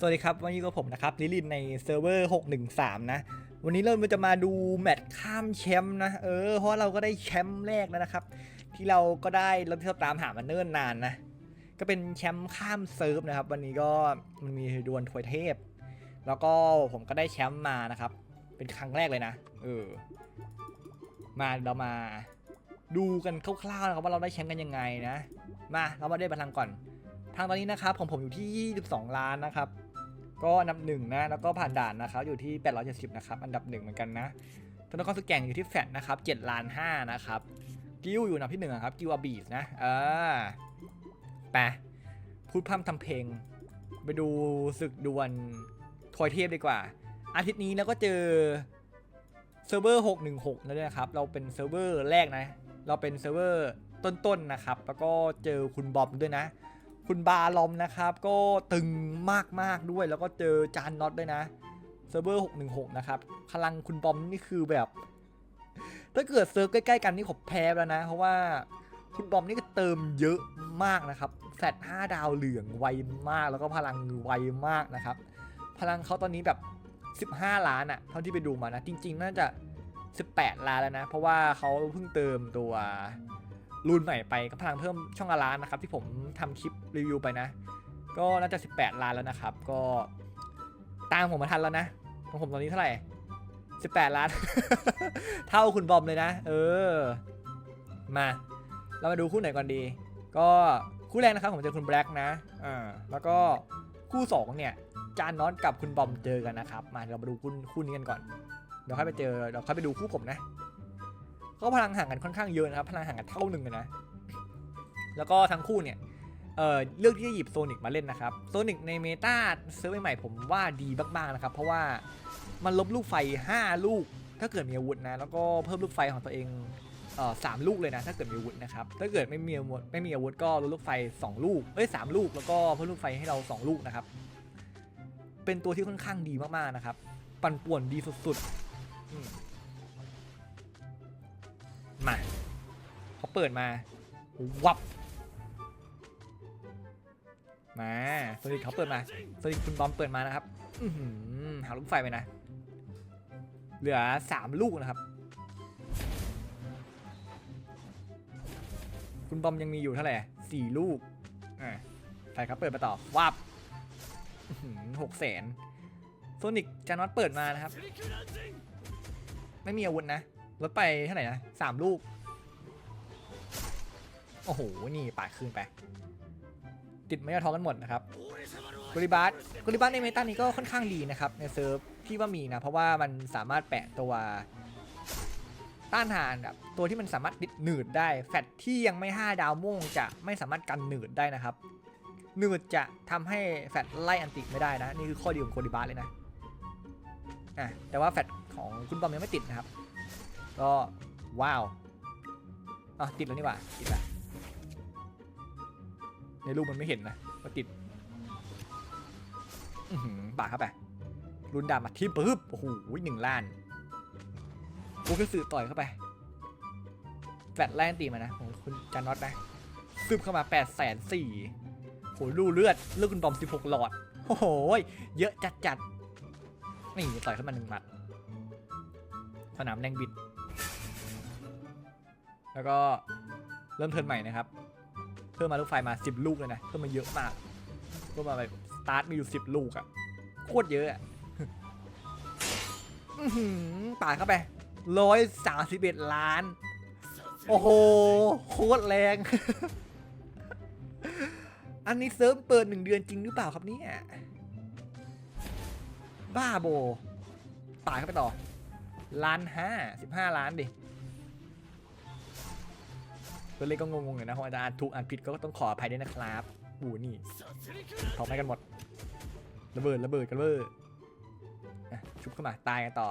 สวัสดีครับ วันนี้ก็ผมนะครับลิลินในเซิร์ฟเวอร์ 613 นะ วันนี้เราจะมาดูแมตช์ข้ามแชมป์นะ เออ เพราะเราก็ได้แชมป์แรกแล้วนะครับ ที่เราก็ได้เราที่เราตามหามาเนิ่นนานนะ ก็เป็นแชมป์ข้ามเซิร์ฟนะครับ วันนี้ก็มันมีดวลถวยเทพ แล้วก็ผมก็ได้แชมป์มานะครับ เป็นครั้งแรกเลยนะ เออ มาเรามาดูกันคร่าวๆนะครับว่าเราได้แชมป์กันยังไงนะ มาเรามาได้บัลลังก์ก่อนทางตอนนี้นะครับของผมอยู่ที่ 22 ล้านนะครับ ก็อันดับหนึ่งนะแล้วก็ผ่านด่านนะครับอยู่ที่ 870 นะครับอันดับหนึ่งเหมือนกันนะธนกรสแกงอยู่ที่แฟตนะครับ7ล้าน5นะครับกิวอยู่อันดับที่หนึ่งครับกิวอาบีสนะเออไปพูดพร่ำทำเพลง ไปดูศึกดวลทอยเทพดีกว่า อาทิตย์นี้แล้วก็เจอเซิร์ฟเวอร์ 616แล้วด้วยนะครับ เราเป็นเซิร์ฟเวอร์แรกนะ เราเป็นเซิร์ฟเวอร์ต้นๆนะครับ แล้วก็เจอคุณบอมด้วยนะ คุณบาลอมนะครับ ก็ตึงมากๆด้วย แล้วก็เจอจานน็อตด้วยนะเซิร์ฟเวอร์ 616 นะครับ พลังคุณบอมนี่คือแบบ ถ้าเกิดเซิร์ฟใกล้ๆกันนี่ผมแพ้แล้วนะ เพราะว่าคุณบอมนี่ก็เติมเยอะมากนะครับแฟต5ดาวเหลืองไวมาก แล้วก็พลังไวมากนะครับ พลังเขาตอนนี้แบบ 15 ล้านอะเท่าที่ไปดูมานะ จริง ๆ น่าจะ 18 ล้านแล้วนะ เพราะว่าเขาเพิ่งเติมตัว รุ่นใหม่ไปก็พลังเพิ่มช่องละล้านนะครับ ที่ผมทำคลิปรีวิวไปนะ ก็น่าจะ 18 ล้านแล้วนะครับ ก็ตามผมมาทันแล้วนะของผมตอนนี้เท่าไหร่ 18 ล้าน เท่าคุณบอมเลยนะ เออ มา เรามาดูคู่ไหนก่อนดี ก็คู่แรกนะครับผมเจอคุณแบล็กนะอ่าแล้วก็คู่สองเนี่ย จานน็อตกับคุณบอมเจอกันนะครับ มาเรามาดูคู่คู่นี้กันก่อน เดี๋ยวค่อยไปเจอเดี๋ยวค่อยไปดูคู่ผมนะ ก็พลังห่างกันค่อนข้างเยอะนะครับ พลังห่างกันเท่าหนึ่งเลยนะ แล้วก็ทั้งคู่เนี่ยเเลือกที่จะหยิบโซนิกมาเล่นนะครับ โซนิกในเมตาเซิร์ฟใหม่ๆผมว่าดีมากๆนะครับ เพราะว่ามันลบลูกไฟ 5 ลูก ถ้าเกิดมีอาวุธนะ แล้วก็เพิ่มลูกไฟของตัวเองเออสามลูกเลยนะ ถ้าเกิดมีอาวุธนะครับ ถ้าเกิดไม่มีอาวุธไม่มีอาวุธก็ลดลูกไฟ 2 ลูก เอ้ยสามลูก แล้วก็เพิ่มลูกไฟให้เรา 2 ลูกนะครับ เป็นตัวที่ค่อนข้างดีมากๆนะครับ ปั่นป่วนดีสุดๆ เขาเปิดมา วับ มาสวัสดีเขาเปิดมาสวัสดีคุณบอมเปิดมานะครับอือหือหาลูกไฟไปนะ เหลือสามลูกนะครับ คุณบอมยังมีอยู่เท่าไหร่สี่ลูกอ่าใส่ครับเปิดมาต่อวับหกแสนโซนิกจานอตเปิดมานะครับ ไม่มีอาวุธนะลดไปเท่าไหร่นะสามลูก โอ้โห นี่ปาดคืนไป ติดไม่ยอท้องกันหมดนะครับกุลิบาสกุลิบาสในเมตานี้ก็ค่อนข้างดีนะครับ ในเซิร์ฟที่ว่ามีนะ เพราะว่ามันสามารถแปะตัวต้านทานแบบตัวที่มันสามารถดิดหนืดได้ แฟตที่ยังไม่ 5 ดาวม่วงจะไม่สามารถกันหนืดได้นะครับ หนืดจะทำให้แฟตไล่อันติไม่ได้นะ นี่คือข้อดีของโคดิบาสเลยนะอะแต่ว่าแฟตของคุณบอมยังไม่ติดนะครับ ก็ว้าวอะติดแล้วนี่ว่าติดแล้ว ในรูปมันไม่เห็นนะว่าติดอือหือปากเข้าไปรุนดาบมาทิมปึ๊บโอ้โหหนึ่งล้านกูก็สื่อต่อยเข้าไปแฟลตแลนตีมานะของคุณจานน็อตนะซึมเข้ามา8ปดแสนสี่โหรูเลือดเลือดคุณบอม 16 หลอดโอ้โหเยอะจัดจัดนี่ต่อยเข้ามาหนึ่งหมัด สนามแดงบิด แล้วก็เริ่มเทิร์นใหม่นะครับ พิ่มมาลูกไฟมา 10 ลูกเลยนะเพิ่มมาเยอะมากเพิ่มมาแบบสตาร์ทมีอยู่10 ลูกอะโคตรเยอะอะอื้อหือปาดเข้าไปร้อยสามสิบเอ็ดล้าน โอ้โห โคตรแรง อันนี้เซิร์ฟเปิดหนึ่งเดือนจริงหรือเปล่าครับเนี่ยบ้าโบปาดเข้าไปต่อล้านห้าสิบห้าล้านดิ ตัวเลขก็งงๆอยู่นะเพราะอาจจะอ่านถูกอ่านผิดก็ต้องขออภัยด้วยนะครับบูนี่เผาไหม้กันหมด ระเบิดระเบิดกันเวอร์ชุบเข้ามาตายกันต่อ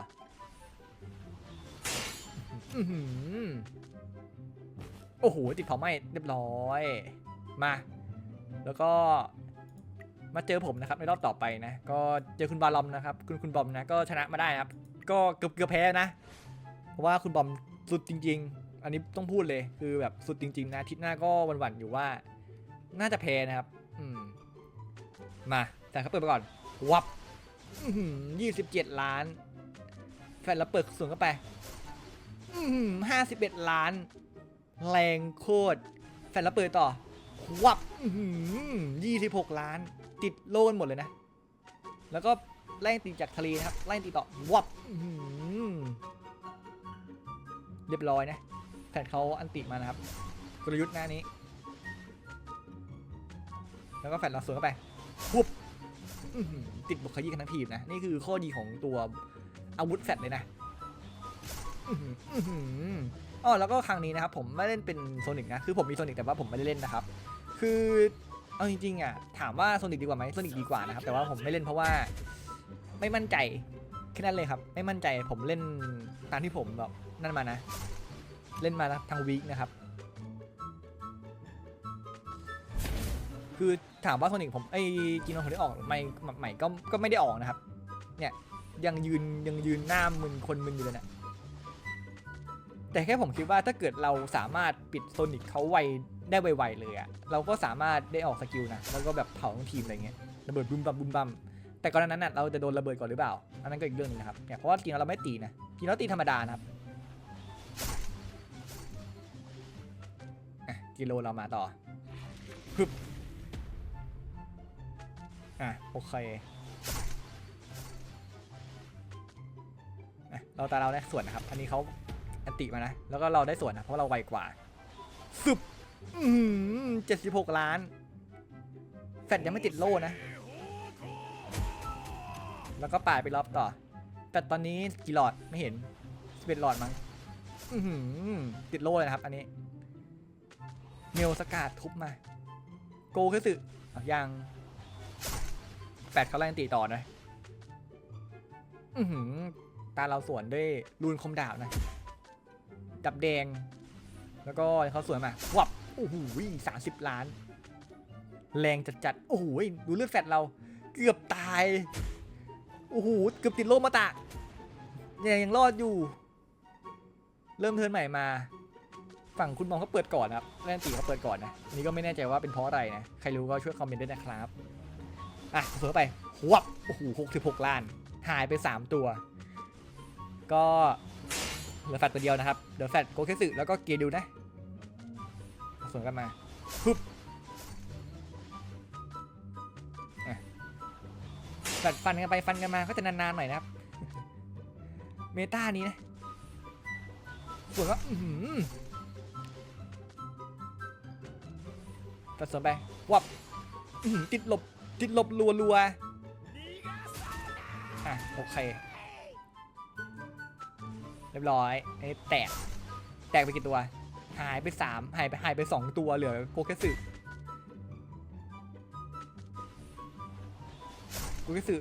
โอ้โหติดเผาไหม้เรียบร้อย มา แล้วก็มาเจอผมนะครับในรอบต่อไปนะ ก็เจอคุณบาลอมนะครับ คุณคุณบอมนะก็ชนะมาได้ครับ ก็เกือบเกือบแพ้นะ เพราะว่าคุณบอมสุดจริง ๆ อันนี้ต้องพูดเลยคือแบบสุดจริง ๆ นะทิศหน้าก็หวั่นๆอยู่ว่า น่าจะแพ้นะครับ อืม มาแต่เขาเปิดไปก่อน วับยี่สิบเจ็ดล้าน แฟนแล้วเปิดส่วนเข้าไปห้าสิบเอ็ดล้าน แรงโคตร แฟนแล้วเปิดต่อ วับยี่สิบหกล้าน ติดโลนหมดเลยนะ แล้วก็ไล่ตีจากทะเลนะครับ ไล่ตีต่อ วับเรียบร้อยนะ แฟนเขาอันติมานะครับ กลยุทธ์หน้านี้ แล้วก็แฟนเราสวนเข้าไปปุ๊บติดบุกขยี้กันทั้งทีมนะ นี่คือข้อดีของตัวอาวุธแฟลตเลยนะอือหืออือหืออ๋อแล้วก็ครั้งนี้นะครับ ผมไม่เล่นเป็นโซนิกนะ คือผมมีโซนิกแต่ว่าผมไม่ได้เล่นนะครับ คือเอาจริงๆอะถามว่าโซนิกดีกว่าไหมโซนิกดีกว่านะครับ แต่ว่าผมไม่เล่นเพราะว่าไม่มั่นใจแค่นั้นเลยครับ ไม่มั่นใจผมเล่นตามที่ผมแบบนั่นมานะ เล่นมาทางวีคนะครับ คือถามว่าโซนิกผมไอ้จีโนผมได้ออกใหม่ใหม่ก็ก็ไม่ได้ออกนะครับ เนี่ยยังยืนยังยืนหน้ามึนคนมึนอยู่เลยเนะแต่แค่ผมคิดว่าถ้าเกิดเราสามารถปิดโซนิกเขาไวได้ไวๆเลยอะเราก็สามารถได้ออกสกิลนะแล้วก็แบบเผาทั้งทีมอะไรเงี้ยระเบิดบุมบัมบุมบัมแต่ก่อนนั้นน่ะเราจะโดนระเบิดก่อนหรือเปล่าอันนั้นก็อีกเรื่องหนึงนะครับเนี่ยเพราะว่าจริงๆเราไม่ตีนะจริงๆเราตีธรรมดานะครับ กิโลเรามาต่อฮึบอะโอเคเราตาเราได้ส่วนนะครับ อันนี้เขาอันติมานะ แล้วก็เราได้ส่วนนะ เพราะเราไวกว่าสุบเจ็ดสิบหกล้าน แฟดยังไม่ติดโล่นะ แล้วก็ป่ายไปรอบต่อ แต่ตอนนี้กี่หลอดไม่เห็นสิบเอ็ดหลอดมั้งอื้อหือติดโล่เลยนะครับ อันนี้ เมลสกาดทุบมา โกคือสึอยังแฟดเขาไล่ตีต่อนะอือหือตาเราสวนด้วยรูนคมดาบนะ ดับแดง แล้วก็เขาสวนมาวับโอ้โหสามสิบล้าน แรงจัดจัดๆโอ้โหดูเลือดแฟดเราเกือบตาย โอ้โห เกือบติดโลมาตะยังยังรอดอยู่ เริ่มเทินใหม่มา ฝั่งคุณมองเขาเปิดก่อนนะครับแลนตีเขาเปิดก่อนนะอันนี่ก็ไม่แน่ใจว่าเป็นเพราะอะไรนะ ใครรู้ก็ช่วยคอมเมนต์ด้วยนะครับ อะเสือไปวับโอ้โหหกสิบหกล้าน หายไป3ตัว ก็เหลือแฟตตัวเดียวนะครับเดี๋ยวแฟตโกเคสึแล้วก็เกียร์ดูนะสวนกันมาปึ๊บแฟตฟันกันไปฟันกันมาก็จะนานๆหน่อยนะครับ เมตานี้นะสวนว่าอื้ อหือแฟตสวนไปวับติดหลบติดหลบรัวรัวอะโอเค เรียบร้อยไอ้แตก แตกไปกี่ตัว หายไปสามหายไปหายไปสองตัวเหลือโกเกสึโกเกสึ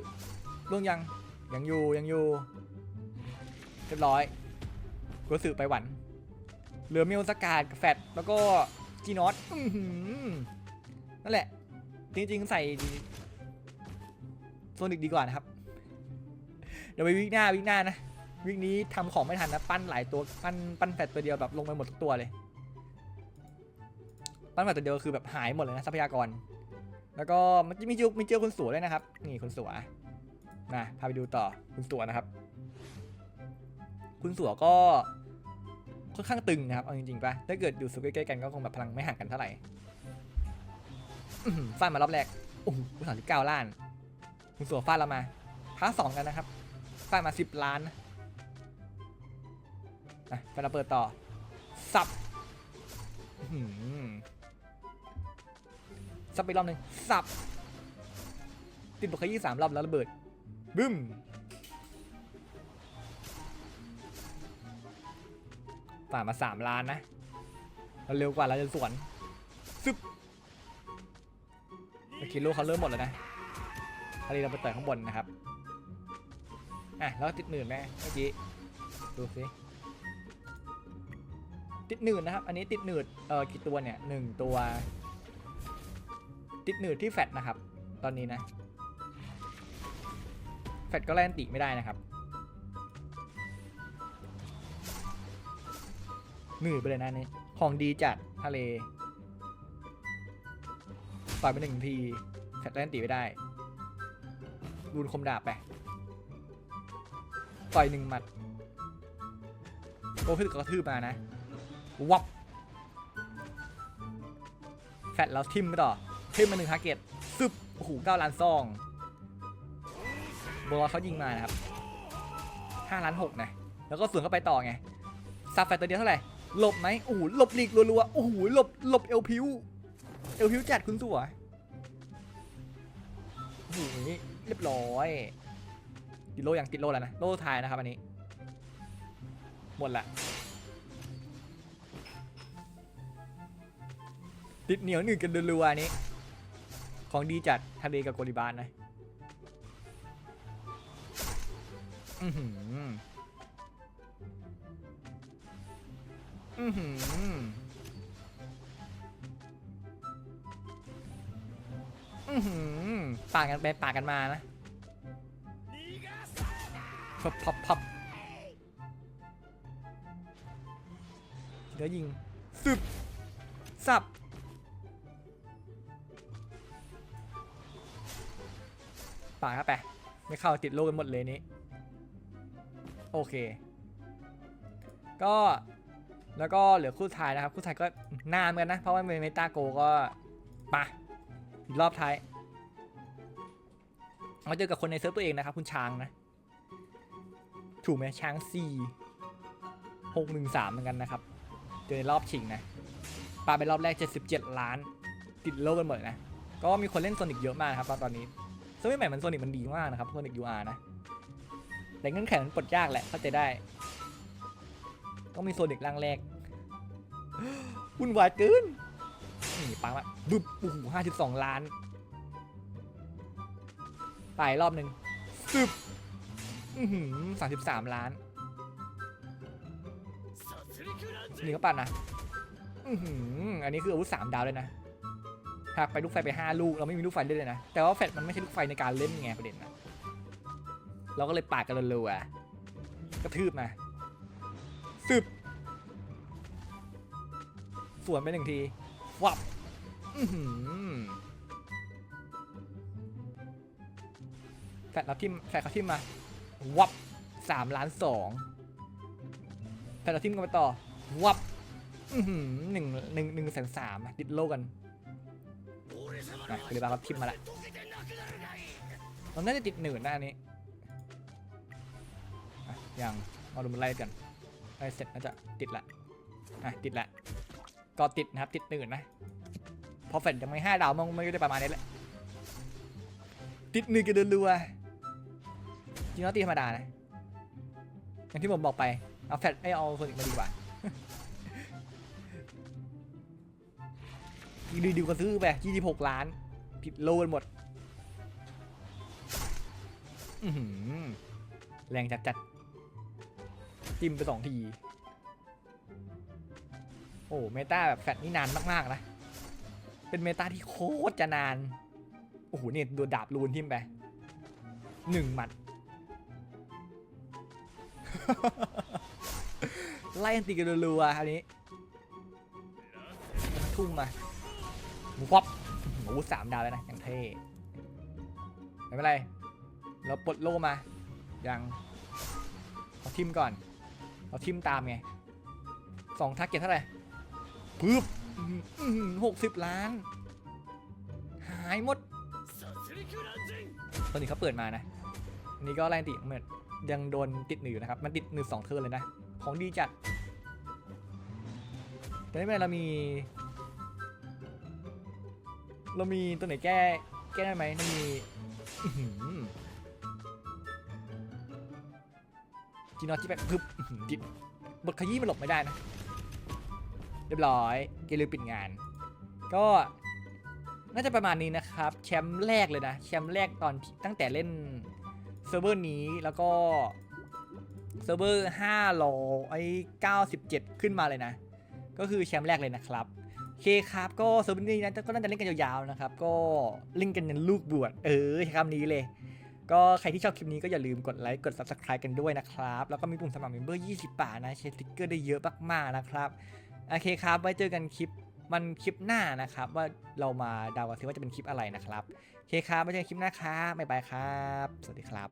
ล่วงยัง ยังอยู่ยังอยู่ เรียบร้อยโกเกสึไปหวันเหลือเมลสกาดกับแฟตแล้วก็จีนอตอื้อหือ นั่นแหละ จริงๆใส่โซนิกดีกว่านะครับ เดี๋ยวไปวิกหน้าวิกหน้านะวิกนี้ทำของไม่ทันนะปั้นหลายตัวปั้นปั้นแฟดตัวเดียวแบบลงไปหมดทุกตัวเลย ปั้นแฟดตัวเดียวคือแบบหายหมดเลยนะทรัพยากร แล้วก็มันจะมีเจอมีเจอคนสวยด้วยนะครับ นี่คนสวยนะพาไปดูต่อคุณสวนะครับ คุณสวก็ค่อนข้างตึงนะครับเอาจริงๆปะถ้าเกิดอยู่สุดใกล้ๆกันก็คงแบบพลังไม่ห่างกันเท่าไหร่ ฟาดมารอบแรกโอ้โหสามสิบเก้าล้านคุณสัวฟาดเรามาพาสองกันนะครับฟาดมาสิบล้านนะไปเราเปิดต่อสับสับไปรอบหนึ่งสับติดบุคคยี่สามรอบแล้วระเบิดบึ้มฝ่ามาสามล้านนะเราเร็วกว่าเราจะสวนซึบ เมื่อกี้ลูกเขาเริ่มหมดแล้วนะคราวนี้เราไปเต่อยข้างบนนะครับ อะแล้วติดหนื่นไหมเมื่อกี้ ดูสิ ติดหนื่นนะครับ อันนี้ติดหนืดเออกี่ตัวเนี่ยหนึ่งตัว ติดหนืดที่แฟตนะครับ ตอนนี้นะ แฟตก็แลนติไม่ได้นะครับหนืดไปเลยนะอันนี่ของดีจัดทะเล ต่อยไปหนึ่งทีแฟตแลนตีไม่ได้รูนคมดาบไป ต่อยหนึ่งหมัด โอ้พี่กระทืบมานะ วับ แฟดแล้วทิมไปต่อ ทิมมาหนึ่งฮาร์เกตซึบ โอ้โหเก้าล้านซองบอลเขายิงมานะครับห้าล้านหกนะ แล้วก็สวนเข้าไปต่อไงซับแฟดตัวเดียวเท่าไหร่ หลบไหมโอ้โห หลบหลีกรัวๆ โอ้โห หลบ หลบเอลพิว เอลพิวจัดคุณสัวโอ้โหเรียบร้อยติดโลอย่างติดโลแล้วนะ โลท้ายนะครับอันนี้ หมดละ ติดเหนียวหนึ่งกันรัวๆนนี้ ของดีจัดทะเลกับโกลิบานนะอือหืออือหือ อือหือปากกันไปปากกันมานะพับพับพับเดี๋ยวยิงสึบสับปาดเข้าไป ไม่เข้าติดโลกกันหมดเลยนี้ โอเค ก็แล้วก็เหลือคู่ท้ายนะครับ คู่ท้ายก็นานเหมือนกันนะ เพราะว่าเมตาโกก็ปะ รอบท้ายมาเจอกับคนในเซิร์ฟตัวเองนะครับ คุณช้างนะ ถูกไหมช้างสี่หกหนึ่งสามเหมือนกันนะครับ เจอในรอบชิงนะปาไปรอบแรก 77 ล้าน ติดโลกกันหมดนะ ก็มีคนเล่นโซนิกเยอะมากนะครับ ตอนตอนนี้เซิร์ฟใหม่มันโซนิกมันดีมากนะครับโซนิก UR นะ แต่เงื่อนไขมันปลดยากแหละเข้าใจได้ ต้องมีโซนิกร่างแรกวุ่นวายเกิน นี่ปังละบึ๊บโอ้โหห้าสิบสองล้านไปรอบหนึ่งซึบอือหือสามสิบสามล้านนี่ก็ปั่นนะอือหืออันนี้คืออาวุธสามดาวเลยนะหากไปลูกไฟไปห้าลูกเราไม่มีลูกไฟเล่นเลยนะ แต่ว่าแฟดมันไม่ใช่ลูกไฟในการเล่นไงประเด็นนะเราก็เลยปาดกันเร็วๆอะกระทืบมาซึบสวนไปหนึ่งที วับแฟดรับทิมแฟดเขาทิมมา วับสามล้านสองแฟดเราทิมกันไปต่อ วับหนึ่งหนึ่งหนึ่งแสนสามติดโลกันนะคือเราทิมมาละมันน่าจะติดหนึ่งหน้านี้อะยังมาดูมันไล่กันไล่เสร็จน่าจะติดละอะติดละ ก็ติดนะครับติดหนึ่งนะพอแฟนยังไม่ห้าดาวมันมันก็ได้ประมาณนี้แหละติดหนึ่งกันรัวๆจริงแล้วตีธรรมดานะอย่างที่ผมบอกไปเอาแฟลชไม่เอาโซนิกมาดีกว่าดีดีกว่าซื้อไปยี่สิบหกล้าน ผิดโลกันหมดแรงจัดจัดจิ้มไปสองที โอ้เมตาแบบแฟตนี่นานมากๆนะ เป็นเมตาที่โคตรจะนาน โอ้โหเนี่ยดูดาบรูนทิมไปหนึ่งหมัด ไล่อันตีกันรัวๆอันนี้ทุ่มมาวับโอ้โหสามดาวแล้วนะ อย่างเท่ไม่เป็นไร เราปลดโล่มา ยังเอาทิมก่อนเอาทิมตามไงสองทักเก็ตเท่าไหร่ ปึ๊บหกสิบล้าน หายหมด ตอนนี้เขาเปิดมานะนนี้ก็แรงติเหมือนยังโดนติดหนึ่งอยู่นะครับ มันติดหนึ่งสองเทิร์นเลยนะ ของดีจัดแต่ไม่เป็นเรามี เรามีตัวไหนแก้แก้ได้ไหมมันมีจีนอตที่แบบปึ๊บอื้อหือติดบทขยี้มันหลบไม่ได้นะ เรียบร้อยเกลือปิดงาน ก็น่าจะประมาณนี้นะครับ แชมป์แรกเลยนะ แชมป์แรกตอนตั้งแต่เล่นเซิร์ฟเวอร์นี้แล้วก็เซิร์ฟเวอร์5รอไอ้97ขึ้นมาเลยนะ ก็คือแชมป์แรกเลยนะครับเคครับก็เซิร์ฟเวอร์นี้นะก็น่าจะเล่นกันยาวๆนะครับ ก็เล่นกันในลูกบวชเออใช้คำนี้เลยก็ใครที่ชอบคลิปนี้ก็อย่าลืมกดไลค์กด subscribe กันด้วยนะครับ แล้วก็มีปุ่มสมัครเมมเบอร์ 20 บาทนะใช้สติกเกอร์ได้เยอะมากๆนะครับ โอเคครับไว้เจอกันคลิปมันคลิปหน้านะครับ ว่าเรามาเดากันซิว่าจะเป็นคลิปอะไรนะครับโอเคครับไว้เจอกันคลิปหน้าครับบ๊ายบายครับ สวัสดีครับ